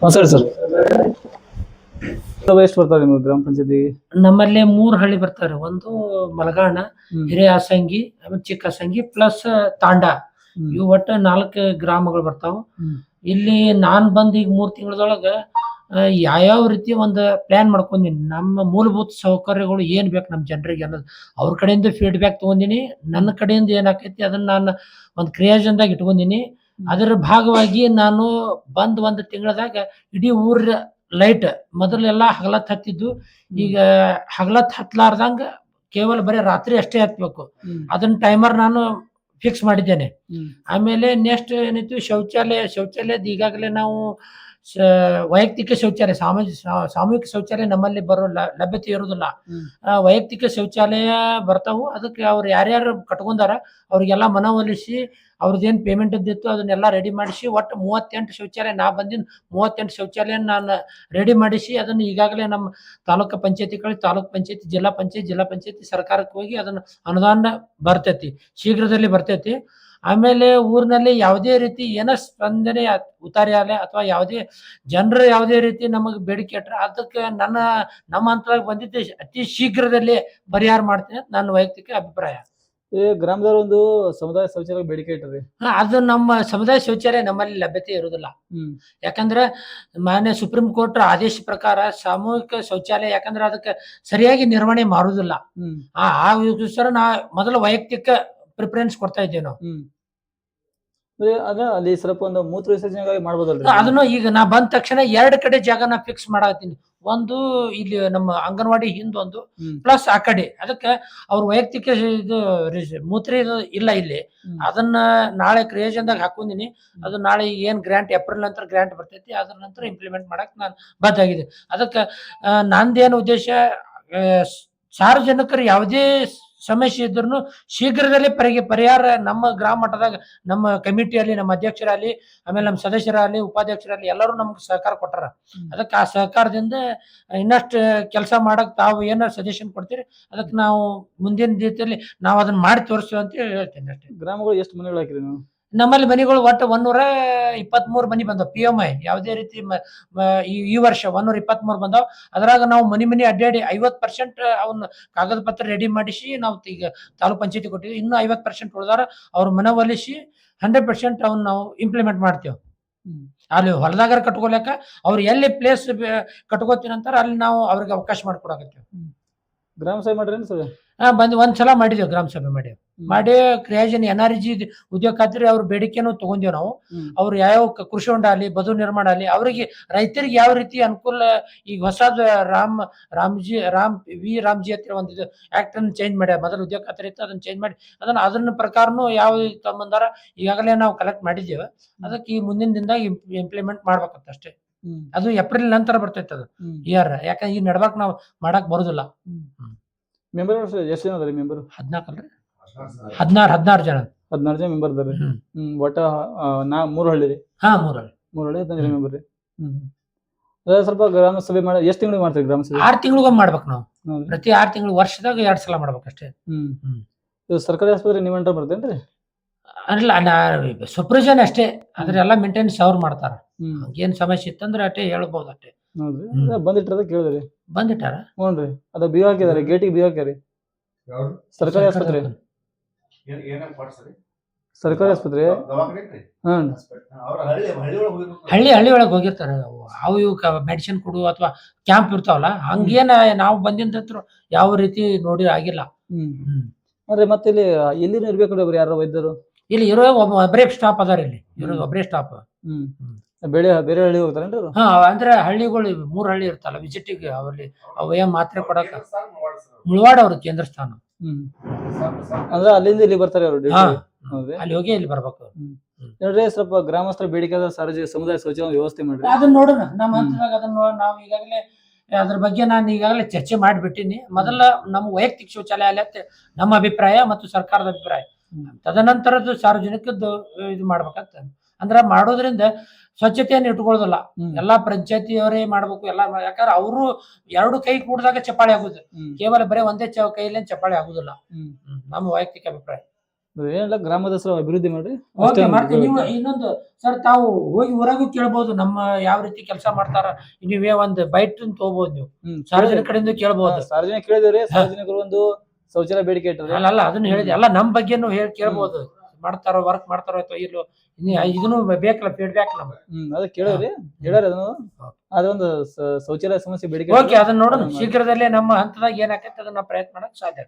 ಹಾಂ ಸರಿ. ಸರ್ ಎಷ್ಟು ಬರ್ತಾರೆ ನಿಮ್ಗೆ ಗ್ರಾಮ ಪಂಚಾಯತಿ? ನಮ್ಮಲ್ಲಿ ಮೂರ್ ಹಳ್ಳಿ ಬರ್ತಾರೆ ಒಂದು ಮಲಗಾಣ ಹಿರೆ ಹಿರಿಯ ಹಸಂಗಿ ಆಮೇಲೆ ಚಿಕ್ಕ ಅಸಂಗಿ ಪ್ಲಸ್ ತಾಂಡ. ಇವು ಒಟ್ಟು ನಾಲ್ಕು ಗ್ರಾಮಗಳು ಬರ್ತಾವ. ಇಲ್ಲಿ ನಾನ್ ಬಂದ್ ಈಗ ಮೂರ್ ತಿಂಗಳದೊಳಗ ಯಾವ್ಯಾವ ರೀತಿ ಒಂದು ಪ್ಲಾನ್ ಮಾಡ್ಕೊಂಡಿನಿ ನಮ್ಮ ಮೂಲಭೂತ ಸೌಕರ್ಯಗಳು ಏನ್ ಬೇಕು ನಮ್ಮ ಜನರಿಗೆ ಅನ್ನೋದು. ಅವ್ರ ಕಡೆಯಿಂದ ಫೀಡ್ಬ್ಯಾಕ್ ತಗೊಂಡಿನಿ ನನ್ನ ಕಡೆಯಿಂದ ಏನಾಕೈತಿ ಅದನ್ನ ನಾನು ಒಂದು ಕ್ರಿಯಾಜನ್ದಾಗ ಇಟ್ಕೊಂಡಿನಿ ಅದರ ಭಾಗವಾಗಿ ನಾನು ಬಂದ್ ಒಂದು ತಿಂಗಳದಾಗ ಇಡೀ ಊರ ಲೈಟ್ ಮೊದಲೆಲ್ಲ ಹಗಲತ್ ಹತ್ತಿದ್ದು. ಈಗ ಹಗಲತ್ ಹತ್ಲಾರ್ದಂಗ ಕೇವಲ ಬರೀ ರಾತ್ರಿ ಅಷ್ಟೇ ಹತ್ಬೇಕು. ಅದನ್ನ ಟೈಮರ್ ನಾನು ಫಿಕ್ಸ್ ಮಾಡಿದ್ದೇನೆ. ಆಮೇಲೆ ನೆಕ್ಸ್ಟ್ ಏನಿತ್ತು ಶೌಚಾಲಯ ಶೌಚಾಲಯದ ಈಗಾಗಲೇ ನಾವು ವೈಯಕ್ತಿಕ ಶೌಚಾಲಯ ಸಾಮಾಜಿಕ ಸಾಮೂಹಿಕ ಶೌಚಾಲಯ ನಮ್ಮಲ್ಲಿ ಬರೋ ಲಭ್ಯತೆ ಇರೋದಿಲ್ಲ. ವೈಯಕ್ತಿಕ ಶೌಚಾಲಯ ಬರ್ತಾವು. ಅದಕ್ಕೆ ಅವ್ರು ಯಾರ್ಯಾರು ಕಟ್ಕೊಂಡಾರ ಅವ್ರಿಗೆಲ್ಲ ಮನವೊಲಿಸಿ ಅವ್ರದ್ದೇನು ಪೇಮೆಂಟ್ ಇದ್ದಿತ್ತು ಅದನ್ನೆಲ್ಲ ರೆಡಿ ಮಾಡಿಸಿ ಒಟ್ಟು ಮೂವತ್ತೆಂಟು ಶೌಚಾಲಯ ನಾ ಬಂದಿನ ಮೂವತ್ತೆಂಟು ಶೌಚಾಲಯ ನಾನು ರೆಡಿ ಮಾಡಿಸಿ ಅದನ್ನು ಈಗಾಗಲೇ ನಮ್ಮ ತಾಲೂಕು ಪಂಚಾಯತಿ ಕಳಿಸಿ ತಾಲೂಕು ಪಂಚಾಯತಿ ಜಿಲ್ಲಾ ಪಂಚಾಯತಿ ಜಿಲ್ಲಾ ಪಂಚಾಯತಿ ಸರ್ಕಾರಕ್ಕೆ ಹೋಗಿ ಅದನ್ನು ಅನುದಾನ ಬರ್ತೈತಿ ಶೀಘ್ರದಲ್ಲಿ ಬರ್ತೈತಿ. ಆಮೇಲೆ ಊರಿನಲ್ಲಿ ಯಾವುದೇ ರೀತಿ ಏನೋ ಸ್ಪಂದನೆ ಉತ್ತಾರಿ ಆಗಲಿ ಅಥವಾ ಯಾವುದೇ ಜನರು ಯಾವುದೇ ರೀತಿ ನಮಗೆ ಬೇಡಿಕೆ ಇಟ್ಟರೆ ಅದಕ್ಕೆ ನನ್ನ ನಮ್ಮ ಹಂತದಾಗ ಬಂದಿದ್ದೆ ಅತಿ ಶೀಘ್ರದಲ್ಲಿ ಪರಿಹಾರ ಮಾಡ್ತೀನಿ ಅಂತ ನನ್ನ ವೈಯಕ್ತಿಕ ಅಭಿಪ್ರಾಯ. ಈ ಗ್ರಾಮದವ್ರ ಒಂದು ಸಮುದಾಯ ಶೌಚಾಲಯ ಬೇಡಿಕೆ ಇಟ್ಟರಿ ಹಾ, ಅದು ನಮ್ಮ ಸಮುದಾಯ ಶೌಚಾಲಯ ನಮ್ಮಲ್ಲಿ ಲಭ್ಯತೆ ಇರುವುದಿಲ್ಲ ಹ್ಮ್. ಯಾಕಂದ್ರೆ ಮಾನ್ಯ ಸುಪ್ರೀಂ ಕೋರ್ಟ್ ಆದೇಶ ಪ್ರಕಾರ ಸಾಮೂಹಿಕ ಶೌಚಾಲಯ ಯಾಕಂದ್ರೆ ಅದಕ್ಕೆ ಸರಿಯಾಗಿ ನಿರ್ವಹಣೆ ಮಾಡುವುದಿಲ್ಲ ಹ್ಮ್. ಆ ಆ ನಾ ಮೊದಲು ವೈಯಕ್ತಿಕ ಪ್ರಿಫರೆನ್ಸ್ ಕೊಡ್ತಾ ಇದ್ದೇವೆ ನಾವು. ಅದ ಅಲ್ಲಿ ಸ್ವಲ್ಪ ಒಂದು ಮೂತ್ರ ವಿಸರ್ಜನೆಗಾಗಿ ಮಾಡ್ಬೋದಲ್ರಿ? ಅದನ್ನು ಈಗ ನಾ ಬಂದ ತಕ್ಷಣ ಎರಡು ಕಡೆ ಜಾಗ ನಾ ಫಿಕ್ಸ್ ಮಾಡತ್ತೀನಿ ಒಂದು ಇಲ್ಲಿ ನಮ್ಮ ಅಂಗನವಾಡಿ ಹಿಂದೊಂದು. ಪ್ಲಸ್ ಆ ಕಡೆ. ಅದಕ್ಕೆ ಅವ್ರ ವೈಯಕ್ತಿಕ ಇದು ಮೂತ್ರ ಇಲ್ಲ ಇಲ್ಲಿ. ಅದನ್ನ ನಾಳೆ ಕ್ರಿಯೇಷನ್ದಾಗ ಹಾಕೊಂಡಿನಿ. ಅದು ನಾಳೆ ಏನ್ ಗ್ರಾಂಟ್ ಏಪ್ರಿಲ್ ನಂತರ ಗ್ರಾಂಟ್ ಬರ್ತೈತಿ. ಅದ್ರ ನಂತರ ಇಂಪ್ಲಿಮೆಂಟ್ ಮಾಡಕ್ ನಾನು ಬದ್ಧಾಗಿದೆ ಅದಕ್ಕೆ ನಂದೇನು ಉದ್ದೇಶ ಸಾರ್ವಜನಿಕರು ಯಾವುದೇ ಸಮಸ್ಯೆ ಇದ್ರೂ ಶೀಘ್ರದಲ್ಲೇ ಪರಿಗೆ ಪರಿಹಾರ ನಮ್ಮ ಗ್ರಾಮ ಮಟ್ಟದಾಗ ನಮ್ಮ ಕಮಿಟಿಯಲ್ಲಿ ನಮ್ಮ ಅಧ್ಯಕ್ಷರಲ್ಲಿ ಆಮೇಲೆ ನಮ್ಮ ಸದಸ್ಯರಾಗಲಿ ಉಪಾಧ್ಯಕ್ಷರಲ್ಲಿ ಎಲ್ಲರೂ ನಮ್ಗೆ ಸಹಕಾರ ಕೊಟ್ಟಾರ. ಅದಕ್ಕೆ ಆ ಸಹಕಾರದಿಂದ ಇನ್ನಷ್ಟು ಕೆಲಸ ಮಾಡಕ್ ತಾವು ಏನಾರು ಸಜೆಷನ್ ಕೊಡ್ತೀರಿ? ಅದಕ್ಕೆ ನಾವು ಮುಂದಿನ ರೀತಿಯಲ್ಲಿ ನಾವು ಅದನ್ನ ಮಾಡಿ ತೋರಿಸ್ತೀವಿ ಅಂತ ಹೇಳ್ತೇನೆ ಅಷ್ಟೇ. ಗ್ರಾಮಗಳು ಎಷ್ಟು ಮನೆಗಳು ಹಾಕಿರಿ ನೀವು? ನಮ್ಮಲ್ಲಿ ಮನೆಗಳು ಒಟ್ಟು ಒಂದೂರ ಇಪ್ಪತ್ಮೂರು ಮನಿ ಬಂದವು. ಪಿ ಎಂ ಐ ಯಾವುದೇ ರೀತಿ ಈ ವರ್ಷ ಒಂದೂರ ಇಪ್ಪತ್ಮೂರು ಬಂದವು. ಅದ್ರಾಗ ನಾವು ಮನಿ ಮನಿ ಅಡ್ಡಾಡಿ ಐವತ್ತು ಪರ್ಸೆಂಟ್ ಅವನ್ನ ಕಾಗದ ಪತ್ರ ರೆಡಿ ಮಾಡಿಸಿ ನಾವು ಈಗ ತಾಲೂಕ್ ಪಂಚಾಯತಿ ಕೊಟ್ಟಿವಿ ಇನ್ನೂ ಐವತ್ತು ಪರ್ಸೆಂಟ್ ಉಳಿದಾರ ಅವ್ರ ಮನವೊಲಿಸಿ ಹಂಡ್ರೆಡ್ ಪರ್ಸೆಂಟ್ ಅವ್ನ ನಾವು ಇಂಪ್ಲಿಮೆಂಟ್ ಮಾಡ್ತೇವೆ. ಅಲ್ಲಿ ಹೊಲದಾಗರ ಕಟ್ಕೊಳಕ ಅವ್ರು ಎಲ್ಲಿ ಪ್ಲೇಸ್ ಕಟ್ಕೋತೀನಿ ಅಂತಾರೆ ಅಲ್ಲಿ ನಾವು ಅವ್ರಿಗೆ ಅವಕಾಶ ಮಾಡ್ಕೊಡಕತ್ತೀವಿ. ಗ್ರಾಮ ಸಭೆ ಮಾಡ್ರಿ ಸರ್? ಹಾ ಬಂದು ಒಂದ್ಸಲ ಮಾಡಿದೇವು ಗ್ರಾಮ ಸಭೆ ಮಾಡಿ ಮಾಡಿ ಕ್ರಿಯಾಜನ್ ಎನರ್ಜಿ ಉದ್ಯೋಗ ಖಾತ್ರಿ ಅವ್ರ ಬೇಡಿಕೆನೂ ತಗೊಂಡೇವ್ ನಾವು. ಅವ್ರ ಯಾವ ಕೃಷಿ ಹೊಂಡ ಅಲ್ಲಿ ಬದು ನಿರ್ಮಾಣ ಅಲ್ಲಿ ಅವರಿಗೆ ರೈತರಿಗೆ ಯಾವ ರೀತಿ ಅನುಕೂಲ ಈಗ ಹೊಸದ ರಾಮ್ ರಾಮ್ಜಿ ರಾಮ್ ವಿ ರಾಮ್ಜಿ ಹತ್ರ ಒಂದು ಇದು ಆಕ್ಟ್ ಅನ್ನು ಚೇಂಜ್ ಮಾಡ್ಯಾರ. ಮೊದಲು ಉದ್ಯೋಗ ಖಾತ್ರಿ ಇತ್ತು ಅದನ್ನ ಚೇಂಜ್ ಮಾಡಿ ಅದನ್ನ ಅದನ್ನ ಪ್ರಕಾರನು ಯಾವ ತಮ್ಮಂದಾರ ಈಗಾಗಲೇ ನಾವು ಕಲೆಕ್ಟ್ ಮಾಡಿದ್ದೇವೆ. ಅದಕ್ಕೆ ಈ ಮುಂದಿನ ದಿನದಾಗ ಇಂಪ್ಲಿಮೆಂಟ್ ಮಾಡ್ಬೇಕಂತ ಅಷ್ಟೇ. ಅದು ಏಪ್ರಿಲ್ ನಂತರ ಬರ್ತೈತೆ ಅದು. ಇಯರ್ ಯಾಕಂದ್ರೆ ಈ ನಡ್ಬಾಕ್ ನಾವು ಮಾಡಕ್ ಬರುದಿಲ್ಲ. ಮೆಂಬರ್ ಎಷ್ಟು ಜನ ಮೆಂಬರ್? ಹದಿನಾಲ್ಕು ಅಲ್ರಿ ಹದಿನಾರು ಹದಿನಾರು ಜನ. ಹದಿನಾರು ಜನ ಮೆಂಬರ್ ಇದಾರೆ. ಹ್ಮ್. ಹ್ಮ್ ಒಟ್ಟ ಆ, ನಾ ಮೂರು ಹಳ್ಳಿ ರೀ. ಹಾ ಮೂರಲ್ಲಿ ಮೂರು ಹಳ್ಳಿ ಹದಿನೈದು ಹ್ಮ್. ಮೆಂಬರ್ ರೀ. ಹ್ಮ್ ಅದೇ ಸ್ವಲ್ಪ ಗ್ರಾಮ ಸಭೆ ಮಾಡಿ ಎಷ್ಟು ತಿಂಗಳಿಗೆ ಮಾಡ್ತೀವಿ ಗ್ರಾಮ ಸಭೆ? ಆರ್ ತಿಂಗಳಿಗೊಮ್ಮೆ ಮಾಡ್ಬೇಕು ನಾವು. ಹೌದ್ರಿ? ಪ್ರತಿ ಆರ್ ತಿಂಗಳು ವರ್ಷದಾಗ ಎರಡ್ ಸಲ ಮಾಡ್ಬೇಕಷ್ಟೇ ಹ್ಮ್. ಹ್ಮ್. ಇದು ಸರ್ಕಾರಿ ಆಸ್ಪತ್ರೆ ನೀವು ಎಂಟರ್ ಬರ್ತೇನ್ರಿ ಅಲ್ಲ ನಾ ಸೂಪರ್ವಿಷನ್ ಅಷ್ಟೇ. ಅಂದ್ರೆ ಎಲ್ಲ ಮೇಂಟೆನೆನ್ಸ್ ಅವ್ರು ಮಾಡ್ತಾರ. ಹ್ಮ್. ಏನ್ ಸಮಸ್ಯೆ ಇತ್ತಂದ್ರೆ ಅಷ್ಟೇ ಹೇಳ್ಬೋದು ಅಷ್ಟೇ ಹೌದ್ರಿ. ಹ್ಮ್. ಅದೇ ಕೇಳಿದ್ರಿ. ಬಂದಿಟ್ಟಾರ? ಹ್ಞೂನ್ರಿ. ಅದ ಬಿ ಹಾಕಿದಾರೆ ಗೇಟಿಗೆ ಬಿ ಹಾಕ್ಯಾರಿ. ಸರ್ಕಾರಿ ಆಸ್ಪತ್ರೆ. ಸರ್ಕಾರಿ ಆಸ್ಪತ್ರೆ? ಹಳ್ಳಿ ಹಳ್ಳಿ ಒಳಗೆ ಹೋಗಿರ್ತಾರೆ. ಅವು ಅವು ಇವು ಮೆಡಿಸಿನ್ ಕೊಡು ಅಥವಾ ಕ್ಯಾಂಪ್ ಇರ್ತಾವಲ್ಲ ಹಂಗೇನ ನಾವು ಬಂದಿಂದ ಯಾವ ರೀತಿ ನೋಡಿ ಆಗಿಲ್ಲ. ಹ್ಮ್ ಹ್ಮ್. ಅಂದ್ರೆ ಮತ್ತೆ ಇಲ್ಲಿ ಎಲ್ಲಿ ಇರ್ಬೇಕು ಒಬ್ರು ಯಾರೋ ವೈದ್ಯರು? ಇಲ್ಲಿ ಇರೋ ಒಬ್ಬ ಒಬ್ಬರೇ ಸ್ಟಾಪ್ ಅದಾರ ಇಲ್ಲಿ. ಇರೋ ಒಬ್ಬರೇ ಸ್ಟಾಪ್ ಹ್ಮ್. ಹ್ಮ್. ಬೇರೆ ಬೇರೆ ಹಳ್ಳಿ ಹೋಗ್ತಾರೆ ಹಾ ಅಂದ್ರೆ ಹಳ್ಳಿಗಳು ಮೂರು ಹಳ್ಳಿ ಇರ್ತಲ್ಲ ವಿಸಿಟಿಗೆ ಅವಲ್ಲಿ ಅವೇ ಮಾತ್ರೆ ಕೊಡಕ ಮುಳವಾಡ ಅವ್ರ ಕೇಂದ್ರ ಸ್ಥಾನ. ಅಂದ್ರೆ ಅಲ್ಲಿಂದ ಇಲ್ಲಿ ಬರ್ತಾರೆ ಅವರು ಹಾ. ಅಲ್ಲಿ ಹೋಗಿ ಇಲ್ಲಿ ಬರ್ಬೇಕು ನೋಡ್ರಿ ಸ್ವಲ್ಪ ಗ್ರಾಮಸ್ಥರ ಬೇಡಿಕೆ ಅದ ಸಾರ್ವಜನಿಕ ಸಮುದಾಯ ಶೌಚಾಲಯ ವ್ಯವಸ್ಥೆ ಮಾಡ್ರಿ. ಅದನ್ನ ನೋಡೋಣ. ನಮ್ಮ. ಹಂತದಾಗ ಅದನ್ನ ನೋ- ನಾವು ಈಗಾಗಲೇ ಅದ್ರ ಬಗ್ಗೆ ನಾನು ಈಗಾಗಲೇ ಚರ್ಚೆ ಮಾಡಿಬಿಟ್ಟಿನಿ. ಮೊದಲ ನಮ್ಮ ವೈಯಕ್ತಿಕ ಶೌಚಾಲಯ ಅಲ್ಲಿ ಅಂತ ನಮ್ಮ ಅಭಿಪ್ರಾಯ ಮತ್ತು ಸರ್ಕಾರದ ಅಭಿಪ್ರಾಯ. ತದನಂತರದ್ದು ಸಾರ್ವಜನಿಕದ್ದು ಇದು ಮಾಡ್ಬೇಕಂತ. ಅಂದ್ರೆ ಮಾಡೋದ್ರಿಂದ ಸ್ವಚ್ಛತೆಯನ್ನು ಇಟ್ಕೊಳ್ಳೋದಿಲ್ಲ. ಎಲ್ಲಾ ಪಂಚಾಯತಿಯವರೇ ಮಾಡ್ಬೇಕು ಎಲ್ಲಾ ಯಾಕಂದ್ರೆ ಅವರು ಎರಡು ಕೈ ಕೂಡಿದಾಗ ಚಪ್ಪಾಳೆ ಆಗುದು. ಕೇವಲ ಬರೀ ಒಂದೇ ಚ ಕೈಯಲ್ಲಿ ಚಪ್ಪಾಳೆ ಆಗುದಿಲ್ಲ. ನಮ್ಮ ವೈಯಕ್ತಿಕ ಅಭಿಪ್ರಾಯ. ಏನಿಲ್ಲ ಗ್ರಾಮದ ಅಭಿವೃದ್ಧಿ ಮಾಡ್ರಿ. ಓಕೆ ಅಷ್ಟೇ ಮಾಡ್ತೀವಿ. ನೀವು ಇನ್ನೊಂದು ಸರ್ ತಾವು ಹೋಗಿ ಹೊರಗೂ ಕೇಳ್ಬೋದು ನಮ್ಮ ಯಾವ ರೀತಿ ಕೆಲಸ ಮಾಡ್ತಾರ. ನೀವೇ ಒಂದು ಬೈಟ್ ತಗೋಬಹುದು ನೀವು. ಸಾರ್ವಜನಿಕ ಕಡೆಯಿಂದ ಕೇಳ್ಬೋದು. ಸಾರ್ವಜನಿಕ ಕೇಳಿದಿವ್ರಿ ಸಾರ್ವಜನಿಕರು ಒಂದು ಶೌಚಾಲಯ ಬೇಡಿಕೆ ಇಟ್ಟರೆ ಅಲ್ಲ ಅಲ್ಲ ಅದನ್ನ ಹೇಳಿದೆ. ಅಲ್ಲ ನಮ್ ಬಗ್ಗೆನು ಹೇಳಿ ಕೇಳ್ಬೋದು. ಮಾಡ್ತಾರೋ ವರ್ಕ್ ಮಾಡ್ತಾರೋ ಅಥವಾ ಇಲ್ಲೋ ಇದನ್ನು ಬೇಕಲ್ಲ ಫೀಡ್ಬ್ಯಾಕ್ ನಮ್ಗೆ. ಹ್ಮ್ ಅದ ಕೇಳಿವ್ರಿ ಹೇಳ್ಯಾರ ಅದನ್ನು. ಅದೊಂದು ಸ- ಶೌಚಾಲಯ ಸಮಸ್ಯೆ ಬೇಡಿಕೆ ಓಕೆ ಅದನ್ನ ನೋಡೋಣ. ಶೀಘ್ರದಲ್ಲೇ ನಮ್ಮ ಹಂತದಾಗ ಏನಾಗತ್ತೆ ಅದನ್ನ ಪ್ರಯತ್ನ ಮಾಡಕ್ ಸಾಧ್ಯ